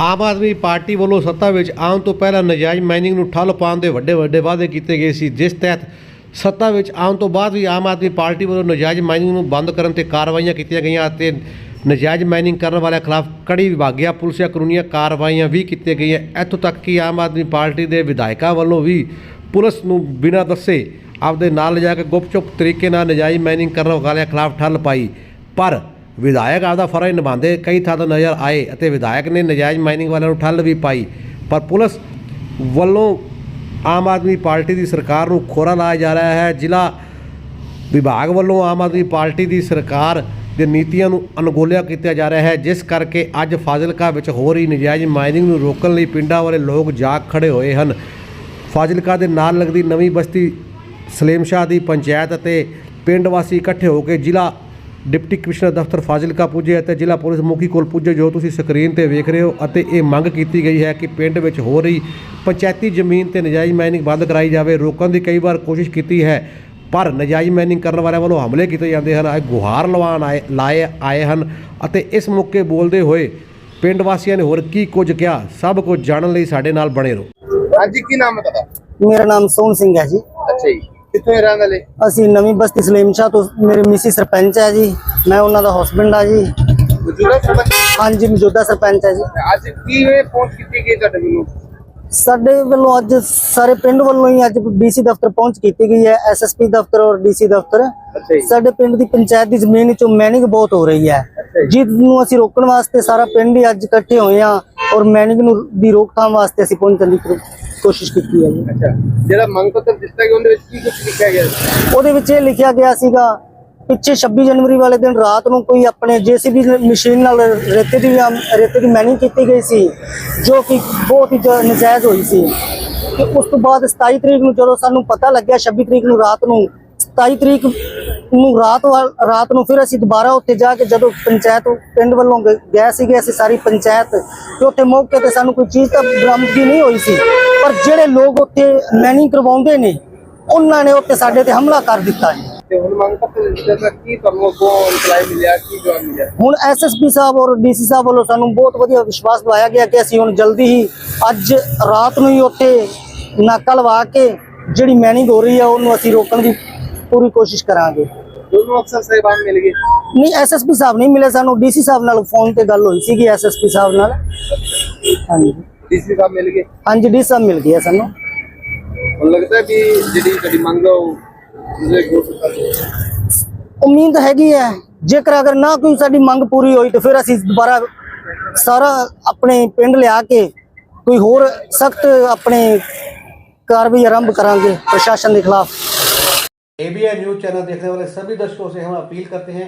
Aam Aadmi party ਵੱਲੋਂ ਸੱਤਾ ਵਿੱਚ ਆਉਣ ਤੋਂ ਪਹਿਲਾਂ ਨਜਾਇਜ਼ ਮਾਈਨਿੰਗ ਨੂੰ ਠੱਲ ਪਾਉਣ ਦੇ ਵੱਡੇ ਵੱਡੇ ਵਾਅਦੇ ਕੀਤੇ ਗਏ ਸੀ, ਜਿਸ ਤਹਿਤ ਸੱਤਾ ਵਿੱਚ ਆਉਣ ਤੋਂ ਬਾਅਦ ਵੀ ਆਮ ਆਦਮੀ ਪਾਰਟੀ ਵੱਲੋਂ ਨਜਾਇਜ਼ ਮਾਈਨਿੰਗ ਨੂੰ ਬੰਦ ਕਰਨ ਤੇ ਕਾਰਵਾਈਆਂ ਕੀਤੀਆਂ ਗਈਆਂ ਅਤੇ ਨਜਾਇਜ਼ ਮਾਈਨਿੰਗ ਕਰਨ ਵਾਲਿਆਂ ਖਿਲਾਫ ਕੜੀ ਵਿਭਾਗੀਆਂ, ਪੁਲਿਸ ਜਾਂ ਕਾਨੂੰਨੀਆਂ ਕਾਰਵਾਈਆਂ ਵੀ ਕੀਤੀਆਂ ਗਈਆਂ। ਇੱਥੋਂ ਤੱਕ ਕਿ ਆਮ ਆਦਮੀ ਪਾਰਟੀ ਦੇ ਵਿਧਾਇਕਾਂ ਵੱਲੋਂ ਵੀ ਪੁਲਿਸ ਨੂੰ ਬਿਨਾਂ ਦੱਸੇ ਆਪਦੇ ਨਾਲ ਲਿਜਾ ਕੇ ਗੁਪਚੁਪ ਤਰੀਕੇ ਨਾਲ ਨਜਾਇਜ਼ ਮਾਈਨਿੰਗ ਕਰਨ ਵਾਲਿਆਂ ਖਿਲਾਫ ਠੱਲ ਪਾਈ। ਪਰ ਵਿਧਾਇਕ ਆਪਦਾ ਫਰਜ਼ ਨਿਭਾਉਂਦੇ, ਕਈ ਥਾਂ ਤੋਂ ਨਜ਼ਰ ਆਏ ਅਤੇ ਵਿਧਾਇਕ ਨੇ ਨਜਾਇਜ਼ ਮਾਈਨਿੰਗ ਵਾਲਿਆਂ ਨੂੰ ਠੱਲ ਵੀ ਪਾਈ। ਪਰ ਪੁਲਿਸ ਵੱਲੋਂ ਆਮ ਆਦਮੀ ਪਾਰਟੀ ਦੀ ਸਰਕਾਰ ਨੂੰ ਖੋਰਾ ਲਾਇਆ ਜਾ ਰਿਹਾ ਹੈ। ਜ਼ਿਲ੍ਹਾ ਵਿਭਾਗ ਵੱਲੋਂ ਆਮ ਆਦਮੀ ਪਾਰਟੀ ਦੀ ਸਰਕਾਰ ਦੇ ਨੀਤੀਆਂ ਨੂੰ ਅਨਗੋਲਿਆ ਕੀਤਾ ਜਾ ਰਿਹਾ ਹੈ। ਜਿਸ ਕਰਕੇ ਅੱਜ ਫਾਜ਼ਿਲਕਾ ਵਿੱਚ ਹੋ ਰਹੀ ਨਜਾਇਜ਼ ਮਾਈਨਿੰਗ ਨੂੰ ਰੋਕਣ ਲਈ ਪਿੰਡਾਂ ਵਾਲੇ ਲੋਕ ਜਾਗ ਖੜੇ ਹੋਏ ਹਨ। ਫਾਜ਼ਿਲਕਾ ਦੇ ਨਾਲ ਲੱਗਦੀ ਨਵੀਂ ਬਸਤੀ ਸਲੇਮਸ਼ਾਹ ਦੀ ਪੰਚਾਇਤ ਅਤੇ ਪਿੰਡ ਵਾਸੀ ਇਕੱਠੇ ਹੋ ਕੇ ਜ਼ਿਲ੍ਹਾ ਡਿਪਟੀ ਕਮਿਸ਼ਨਰ ਦਫ਼ਤਰ ਫਾਜ਼ਿਲਕਾ ਪੁੱਜੇ ਅਤੇ ਜ਼ਿਲ੍ਹਾ ਪੁਲਿਸ ਮੁਖੀ ਕੋਲ ਪੁੱਜੇ ਜੋ ਤੁਸੀਂ ਸਕਰੀਨ ਤੇ ਵੇਖ ਰਹੇ ਹੋ ਅਤੇ ਇਹ ਮੰਗ ਕੀਤੀ ਗਈ ਹੈ ਕਿ ਪਿੰਡ ਵਿੱਚ ਹੋ ਰਹੀ ਪੰਚਾਇਤੀ ਜ਼ਮੀਨ ਤੇ ਨਜਾਇਜ਼ ਮਾਈਨਿੰਗ ਬੰਦ ਕਰਾਈ ਜਾਵੇ। ਰੋਕਣ ਦੀ ਕਈ ਵਾਰ ਕੋਸ਼ਿਸ਼ ਕੀਤੀ ਹੈ ਪਰ ਨਜਾਇਜ਼ ਮਾਈਨਿੰਗ ਕਰਨ ਵਾਲਿਆਂ ਵੱਲੋਂ ਹਮਲੇ ਕੀਤੇ ਜਾਂਦੇ ਹਨ ਇਹ ਗੁਹਾਰ ਲਵਾਉਣ ਆਏ ਲਾਏ ਆਏ ਹਨ ਅਤੇ ਇਸ ਮੌਕੇ ਬੋਲਦੇ ਹੋਏ ਪਿੰਡ ਵਾਸੀਆਂ ਨੇ ਹੋਰ ਕੀ ਕੁਝ ਕਿਹਾ ਸਭ ਕੁਝ ਜਾਣਨ ਲਈ ਸਾਡੇ ਨਾਲ ਬਣੇ ਰਹੋ। ਹਾਂਜੀ ਕੀ ਨਾਮ ਹੈ ਤੁਹਾਡਾ? ਮੇਰਾ ਨਾਮ ਸੋਹਣ ਸਿੰਘ ਹੈ ਜੀ। ਅੱਛਾ ਜੀ। ਕਿੱਥੋਂ ਰਹਿਣ ਵਾਲੇ? ਅਸੀਂ ਨਵੀਂ ਬਸਤੀ ਸਲੇਮ ਸ਼ਾਹ ਤੋਂ ਮੇਰੇ ਮਿਸੀ ਸਰਪੰਚ ਹੈ ਜੀ ਮੈਂ ਉਹਨਾਂ ਦਾ ਹਸਬੰਡ ਆ ਜੀ। ਮੌਜੂਦਾ ਸਰਪੰਚ? ਹਾਂਜੀ ਮੌਜੂਦਾ ਸਰਪੰਚ ਹੈ ਜੀ। ਅੱਜ ਕਿਵੇਂ ਪਹੁੰਚ ਕੀਤੀ ਗਈ ਤੁਹਾਡੇ ਮੈਨੂੰ ਸਾਡੇ ਵੱਲੋਂ ਅੱਜ ਸਾਰੇ ਪਿੰਡ ਵੱਲੋਂ ਹੀ ਅੱਜ ਡੀਸੀ ਦਫ਼ਤਰ ਪਹੁੰਚ ਕੀਤੀ ਗਈ ਹੈ ਐਸਐਸਪੀ ਦਫ਼ਤਰ ਔਰ ਡੀਸੀ ਦਫ਼ਤਰ। ਸਾਡੇ ਪਿੰਡ ਦੀ ਪੰਚਾਇਤ ਦੀ ਜ਼ਮੀਨ ਵਿੱਚੋਂ ਮੈਨਿੰਗ ਬਹੁਤ ਹੋ ਰਹੀ ਹੈ। ਜਿਸ ਨੂੰ ਅਸੀਂ ਰੋਕਣ ਵਾਸਤੇ ਸਾਰਾ ਪਿੰਡ ਹੀ ਅੱਜ ਇਕੱਠੇ ਹੋਏ ਹਾਂ ਔਰ ਮੈਨਿੰਗ ਨੂੰ ਦੀ ਰੋਕਥਾਮ ਵਾਸਤੇ ਅਸੀਂ ਪਹੁੰਚਣ ਦੀ ਕੋਸ਼ਿਸ਼ ਕੀਤੀ ਹੈ ਜੀ। ਅੱਛਾ। ਜਿਹੜਾ ਮੰਗ ਪੱਤਰ ਦਿੱਤਾ ਗਿਆ ਉਹਦੇ ਵਿੱਚ ਕੀ ਕੁਝ ਲਿਖਿਆ ਗਿਆ ਉਹਦੇ ਵਿੱਚ ਇਹ ਲਿਖਿਆ ਗਿਆ ਸੀਗਾ ਪਿੱਛੇ 26 ਜਨਵਰੀ ਵਾਲੇ ਦਿਨ ਰਾਤ ਨੂੰ ਕੋਈ ਆਪਣੇ ਜੀਸੀਬੀ ਮਸ਼ੀਨ ਨਾਲ ਰੇਤੇ ਦੀ ਰੇਤੇ ਦੀ ਮੈਨਿੰਗ ਕੀਤੀ ਗਈ ਸੀ ਜੋ ਕਿ ਬਹੁਤ ਹੀ ਨਜਾਇਜ਼ ਹੋਈ ਸੀ। ਤੇ ਉਸ ਤੋਂ ਬਾਅਦ 27 ਤਰੀਕ ਨੂੰ ਜਦੋਂ ਸਾਨੂੰ ਪਤਾ ਲੱਗਿਆ 26 ਤਰੀਕ ਨੂੰ ਰਾਤ ਨੂੰ 27 ਤਰੀਕ ਨੂੰ ਰਾਤ ਰਾਤ ਨੂੰ ਫਿਰ ਅਸੀਂ ਦੁਬਾਰਾ ਉੱਥੇ ਜਾ ਕੇ ਜਦੋਂ ਪੰਚਾਇਤ ਪਿੰਡ ਵੱਲੋਂ ਗਏ ਸੀਗੇ ਅਸੀਂ ਸਾਰੀ ਪੰਚਾਇਤ ਤੇ ਉੱਥੇ ਮੌਕੇ ਤੇ ਸਾਨੂੰ ਕੋਈ ਚੀਜ਼ ਤਾਂ ਬਰਾਮਦਗੀ ਨਹੀਂ ਹੋਈ ਸੀ। ਪਰ ਜਿਹੜੇ ਲੋਕ ਉੱਥੇ ਮੈਨਿੰਗ ਕਰਵਾਉਂਦੇ ਨੇ ਉਹਨਾਂ ਨੇ ਉੱਤੇ ਸਾਡੇ ਤੇ ਹਮਲਾ ਕਰ ਦਿੱਤਾ ਹੈ ਤੇ ਹੁਣ ਮੰਗ ਪੱਤਰ ਦਿੱਤਾ ਤਾਂ ਕੀ ਤੁਹਾਨੂੰ ਕੋ ਰਿਪਲਾਈ ਮਿਲਿਆ ਕੀ ਜਵਾਬ ਮਿਲਿਆ? ਹੁਣ ਐਸਐਸਪੀ ਸਾਹਿਬ ਔਰ ਡੀਸੀ ਸਾਹਿਬ ਵੱਲੋਂ ਸਾਨੂੰ ਬਹੁਤ ਵਧੀਆ ਵਿਸ਼ਵਾਸ ਦਿਵਾਇਆ ਗਿਆ ਕਿ ਅਸੀਂ ਹੁਣ ਜਲਦੀ ਹੀ ਅੱਜ ਰਾਤ ਨੂੰ ਹੀ ਉੱਥੇ ਨਾਕਾ ਲਵਾ ਕੇ ਜਿਹੜੀ ਮੈਨਿੰਗ ਹੋ ਰਹੀ ਹੈ ਉਹਨੂੰ ਅਸੀਂ ਰੋਕਣ ਦੀ ਪੂਰੀ ਕੋਸ਼ਿਸ਼ ਕਰਾਂਗੇ। ਦੋਨੋਂ ਅਫਸਰ ਸਾਹਿਬਾਨ ਮਿਲ ਗਏ। ਨਹੀਂ ਐਸਐਸਪੀ ਸਾਹਿਬ ਨਹੀਂ ਮਿਲੇ ਸਾਨੂੰ ਡੀਸੀ ਸਾਹਿਬ ਨਾਲ ਫੋਨ ਤੇ ਗੱਲ ਹੋਈ ਸੀਗੀ ਐਸਐਸਪੀ ਸਾਹਿਬ ਨਾਲ। ਹਾਂਜੀ। ਡੀਸੀ ਸਾਹਿਬ ਮਿਲ ਗਏ ਹਾਂਜੀ ਡੀ ਸਾਹਿਬ ਮਿਲ ਗਿਆ ਸਾਨੂੰ ਹੁਣ ਲੱਗਦਾ ਵੀ ਜਿਹੜੀ ਤੁਹਾਡੀ ਮੰਗ ਆ ਉਹ ਉਹਦੇ ਗੁਰੂ ਉਮੀਦ ਹੈਗੀ ਹੈ ਜੇਕਰ ਅਗਰ ਨਾ ਕੋਈ ਸਾਡੀ ਮੰਗ ਪੂਰੀ ਹੋਈ ਤਾਂ ਫਿਰ ਅਸੀਂ ਦੁਬਾਰਾ ਸਾਰਾ ਆਪਣੇ ਪਿੰਡ ਲਿਆ ਕੇ ਕੋਈ ਹੋਰ ਸਖਤ ਆਪਣੇ ਕਾਰਵਾਈ ਆਰੰਭ ਕਰਾਂਗੇ प्रशासन के खिलाफ एबीएन न्यूज चैनल देखने वाले सभी दर्शकों से हम अपील करते हैं